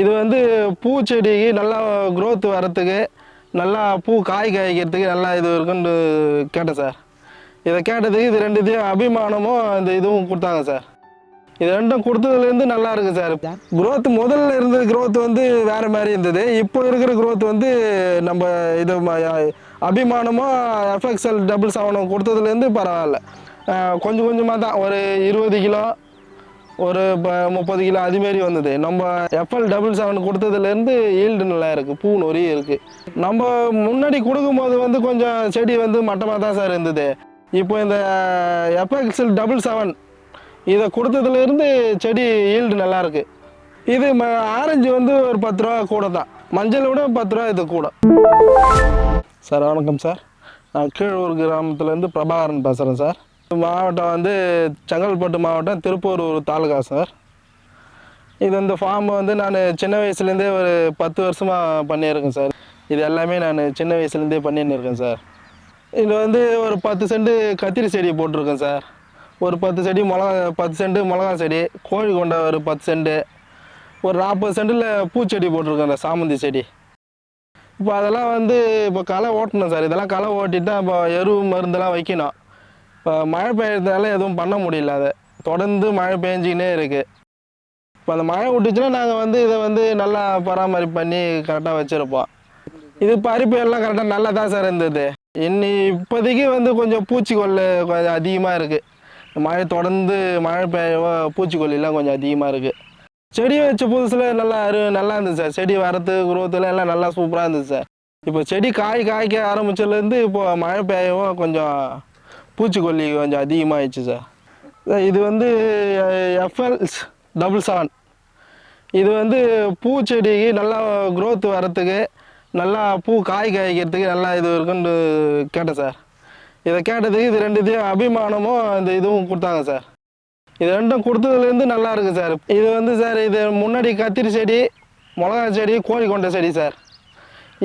இது வந்து பூச்செடிக்கு நல்லா க்ரோத் வரத்துக்கு நல்லா பூ காய் காய்க்கிறதுக்கு நல்லா இது இருக்குன்னு கேட்டேன் சார் இதை கேட்டதுக்கு இது ரெண்டுத்தையும் அபிமானமும் இந்த இதுவும் கொடுத்தாங்க சார் இது ரெண்டும் கொடுத்ததுலேருந்து நல்லா இருக்கு சார் க்ரோத் முதல்ல இருந்த க்ரோத் வந்து வேற மாதிரி இருந்தது. இப்போ இருக்கிற க்ரோத் வந்து நம்ம இது அபிமானமும் எஃப்எக்ஸ்எல் டபுள் செவனும் கொடுத்ததுலேருந்து பரவாயில்ல. கொஞ்சம் கொஞ்சமாக தான். ஒரு இருபது கிலோ ஒரு ப- முப்பது கிலோ அதுமாரி வந்தது. நம்ம எஃப்எல் டபுள் செவன் கொடுத்ததுலேருந்து ஈல்டு நல்லா இருக்குது பூ நொறி இருக்குது நம்ம முன்னாடி கொடுக்கும்போது வந்து கொஞ்சம் செடி வந்து மட்டமாக தான் சார் இருந்தது. இப்போ இந்த எஃப்எக்ஸ்எல் டபுள் செவன் இதை கொடுத்ததுலேருந்து செடி ஈல்டு நல்லாயிருக்கு இது ம- ஆரஞ்சு வந்து ஒரு பத்து ரூபா கூட தான். மஞ்சளை விட பத்து ரூபா இது கூட. சார் வணக்கம் சார் நான் கீழூர் கிராமத்துலேருந்து பிரபாகரன் பேசுகிறேன் சார் மாவட்டம் வந்து செங்கல்பட்டு மாவட்டம் திருப்பூர் ஒரு தாலுகா சார். இது இந்த ஃபார்ம் வந்து நான் சின்ன வயசுலேருந்தே ஒரு பத்து வருஷமாக பண்ணியிருக்கேன் சார். இது எல்லாமே நான் சின்ன வயசுலேருந்தே பண்ணின்னு இருக்கேன் சார். இது வந்து ஒரு பத்து செண்டு கத்திரி செடி போட்டிருக்கேன் சார். ஒரு பத்து செடி மிளகா பத்து செண்டு மிளகா செடி கோழி கொண்ட ஒரு பத்து செண்டு ஒரு நாற்பது செண்டில் பூச்செடி போட்டிருக்கேன் அந்த சாமந்தி செடி. இப்போ அதெல்லாம் வந்து இப்போ களை ஓட்டணும் சார். இதெல்லாம் களை ஓட்டிட்டு தான் இப்போ எரு மருந்தெல்லாம் வைக்கணும். இப்போ மழை பெய்யறதால எதுவும் பண்ண முடியல அதை. தொடர்ந்து மழை பெஞ்சிக்கினே இருக்குது இப்போ அந்த மழை விட்டுச்சுன்னா நாங்கள் வந்து இதை வந்து நல்லா பராமரிப்பு பண்ணி கரெக்டாக வச்சுருப்போம். இது பறிப்பு எல்லாம் கரெக்டாக நல்லா தான் சார் இருந்தது. இன்னி இப்போதைக்கு வந்து கொஞ்சம் பூச்சிக்கொல்லு கொஞ்சம் அதிகமாக இருக்குது மழை தொடர்ந்து மழை பெய்யவோ பூச்சிக்கொல்லிலாம் கொஞ்சம் அதிகமாக இருக்குது செடி வச்ச புதுசில் நல்லா அரு நல்லா இருந்துச்சு சார். செடி வரத்து குரோத்தில் எல்லாம் நல்லா சூப்பராக இருந்துச்சு சார். இப்போ செடி காய் காய்க்க ஆரம்பிச்சதுலேருந்து இப்போ மழை பெய்யவும் கொஞ்சம் பூச்சிக்கொல்லி கொஞ்சம் அதிகமாகிடுச்சு சார் இது வந்து எஃப்எல் டபுள் செவன் இது வந்து பூச்செடிக்கு நல்லா க்ரோத் வரத்துக்கு நல்லா பூ காய் காய்க்கிறதுக்கு நல்லா இது இருக்குன்னு கேட்டேன் சார். இதை கேட்டதுக்கு இது ரெண்டுத்தையும் அபிமானமும் இந்த இதுவும் கொடுத்தாங்க சார். இது ரெண்டும் கொடுத்ததுலேருந்து நல்லா இருக்கு சார். இது வந்து சார் இது முன்னாடி கத்திரி செடி மிளகா செடி கோழி கொண்ட செடி சார்.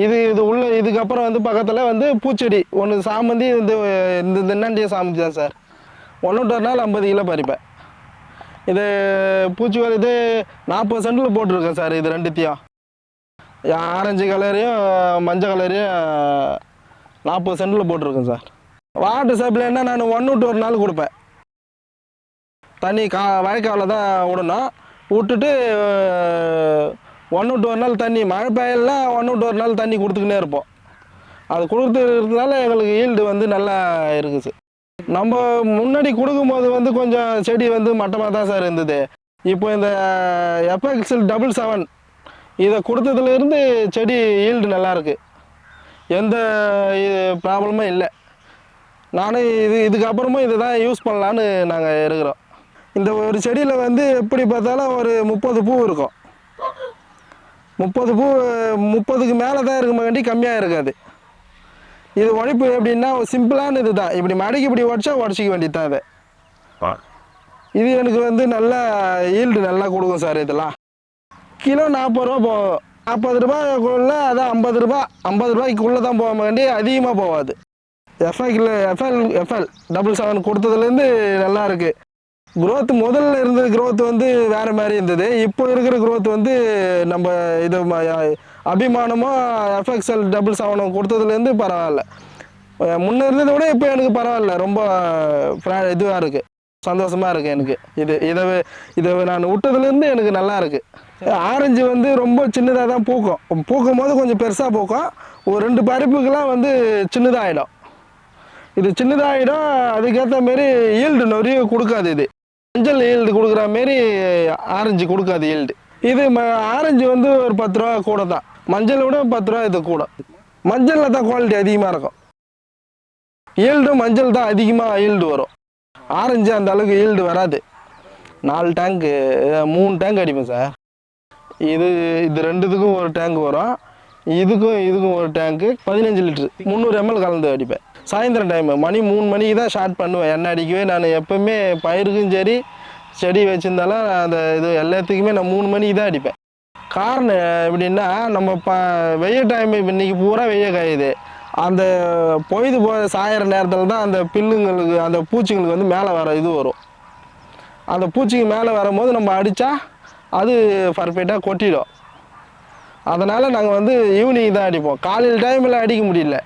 இது இது உள்ள இதுக்கப்புறம் வந்து பக்கத்தில் வந்து பூச்செடி. ஒன்று சாமந்தி இந்த இந்த தென்னாண்டிய சாமந்தி தான் சார்? ஒன்று ஒரு நாள் ஐம்பது கிலோ பறிப்பேன். இது பூச்சிக்கொல்லி இது நாற்பது சென்டில் போட்டிருக்கேன் சார் இது ரெண்டுத்தையும். ஆரஞ்சு கலரையும் மஞ்சள் கலரையும் நாற்பது சென்டில் போட்டிருக்கேன் சார். வாட்டர் சப்ளைன்னா நான் ஒன்று விட்டு ஒரு நாள் கொடுப்பேன். தண்ணி கா வயக்காவில் தான் விடணும். விட்டுட்டு ஒன்று விட்டு ஒரு நாள் தண்ணி மழை பெய்யலனா ஒன்று விட்டு ஒரு நாள் தண்ணி கொடுத்துக்கினே இருப்போம். அது கொடுத்துருக்கிறதுனால எங்களுக்கு ஈல்டு வந்து நல்லா இருக்குது. நம்ம முன்னாடி கொடுக்கும்போது வந்து கொஞ்சம் செடி வந்து மட்டமாக தான் சார் இருந்தது. இப்போ இந்த எஃப்எக்ஸில் டபுள் செவன் இதை கொடுத்ததுலேருந்து செடி ஈல்டு நல்லாயிருக்கு எந்த ப்ராப்ளமும் இல்லை. நானும் இது இதுக்கப்புறமும் இதை தான் யூஸ் பண்ணலான்னு நாங்கள் இருக்கிறோம். இந்த ஒரு செடியில் வந்து எப்படி பார்த்தாலும் ஒரு முப்பது பூ இருக்கும். முப்பது பூ முப்பதுக்கு மேலே தான் இருக்குமாண்டி கம்மியாக இருக்காது. இது உழைப்பு எப்படின்னா சிம்பிளான இது தான் இப்படி மடக்கி இப்படி உடச்சா உடச்சிக்க வேண்டியது தான் இது இது எனக்கு வந்து நல்லா ஈல்டு நல்லா கொடுக்கும் சார் இதெல்லாம். கிலோ நாற்பது ரூபா போகும் நாற்பது ரூபாய்க்குள்ள அதான் ஐம்பது ரூபா ஐம்பது ரூபாய்க்குள்ளே தான் போக வேண்டி அதிகமாக போகாது எஃப்ஐக்கில் எஃப்எல் எஃப்எல் டபுள் செவன் கொடுத்ததுலேருந்து நல்லா இருக்கு. குரோத் முதல்ல இருந்த குரோத் வந்து வேற மாதிரி இருந்தது. இப்போ இருக்கிற குரோத் வந்து நம்ம இது அபிமானமோ எஃப்எக்ஸ்எல் டபுள் செவனும் கொடுத்ததுலேருந்து பரவாயில்ல. முன்னே முன்ன இருந்ததை விட இப்போ எனக்கு பரவாயில்ல. ரொம்ப இதுவாக இருக்குது சந்தோஷமாக இருக்குது எனக்கு. இது இதை இதை நான் விட்டதுலேருந்து எனக்கு நல்லா இருக்குது ஆரஞ்சு வந்து ரொம்ப சின்னதாக தான் பூக்கும். பூக்கும் போது கொஞ்சம் பெருசாக பூக்கும். ஒரு ரெண்டு பருப்புக்கெல்லாம் வந்து சின்னதாகிடும் இது சின்னதாகிடும் அதுக்கேற்ற மாரி ஈல்டு நிறைய கொடுக்காது இது. மஞ்சள் ஈல்டு கொடுக்குற மாரி ஆரஞ்சு கொடுக்காது ஈல்டு. இது ம- ஆரஞ்சு வந்து ஒரு பத்து ரூபா கூட தான். மஞ்சளை விட பத்து ரூபா இது கூட. மஞ்சளில் தான் குவாலிட்டி அதிகமாக இருக்கும். ஈல்டு மஞ்சள் தான் அதிகமாக ஈல்டு வரும். ஆரஞ்சு அந்த அளவுக்கு ஈல்டு வராது. நாலு டேங்க்கு மூணு டேங்க் அடிப்பேன் சார் இது இது ரெண்டுத்துக்கும் ஒரு டேங்க் வரும். இதுக்கும் இதுக்கும் ஒரு டேங்க்கு பதினஞ்சு லிட்ரு முந்நூறு எம்எல் கலந்து அடிப்பேன். சாயந்தரம் டைமு மணி மூணு மணிக்கு தான் ஸ்டார்ட் பண்ணுவேன். எண்ணெய் அடிக்கவே நான் எப்போவுமே பயிருக்கும் சரி செடி வச்சுருந்தாலும் அந்த இது எல்லாத்துக்குமே நான் மூணு மணிக்கு தான் அடிப்பேன். காரணம் எப்படின்னா நம்ம ப வெய்ய டைம் இப்போ இன்றைக்கி பூரா வெய்ய காயுது. அந்த பொய்து போ சாயிற நேரத்தில் தான் அந்த பில்லுங்களுக்கு அந்த பூச்சிங்களுக்கு வந்து மேலே வர இது வரும். அந்த பூச்சிக்கு மேலே வரும்போது நம்ம அடித்தா அது பர்ஃபெக்டாக கொட்டிடும். அதனால் நாங்கள் வந்து ஈவினிங் தான் அடிப்போம். காலையில் டைமில் அடிக்க முடியல.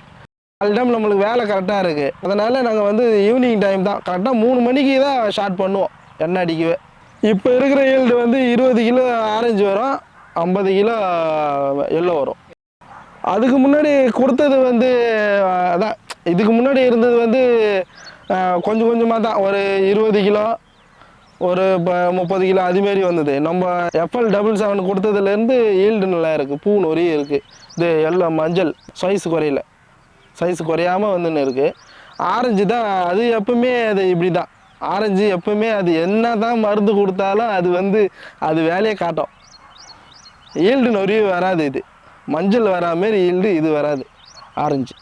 காலையில் டைம் நம்மளுக்கு வேலை கரெக்டாக இருக்குது அதனால் நாங்கள் வந்து ஈவினிங் டைம் தான். கரெக்டாக மூணு மணிக்கு தான் ஸ்டார்ட் பண்ணுவோம். எண்ணெய் அடிக்கவே. இப்போ இருக்கிற ஈல்டு வந்து இருபது கிலோ ஆரஞ்சு வரும். ஐம்பது கிலோ எல்லோ வரும். அதுக்கு முன்னாடி கொடுத்தது வந்து அதான் இதுக்கு முன்னாடி இருந்தது வந்து கொஞ்சம் கொஞ்சமாக தான். ஒரு இருபது கிலோ ஒரு முப்பது கிலோ அதுமாரி வந்தது. நம்ம எஃப்எல் டபுள் செவன் கொடுத்ததுலேருந்து ஈல்டு நல்லா இருக்குது பூ நொறிய இருக்குது இது எல்லாம் மஞ்சள். சைஸ் குறையில. சைஸ் குறையாம வந்துன்னு இருக்குது ஆரஞ்சு தான் அது எப்பவுமே அது இப்படி தான் ஆரஞ்சு எப்பவுமே அது என்ன தான் மருந்து கொடுத்தாலும் அது வந்து அது வேலையை காட்டும். ஈல்டு நொறிய வராது இது. மஞ்சள் வரா மாரி ஈல்டு இது வராது. ஆரஞ்சு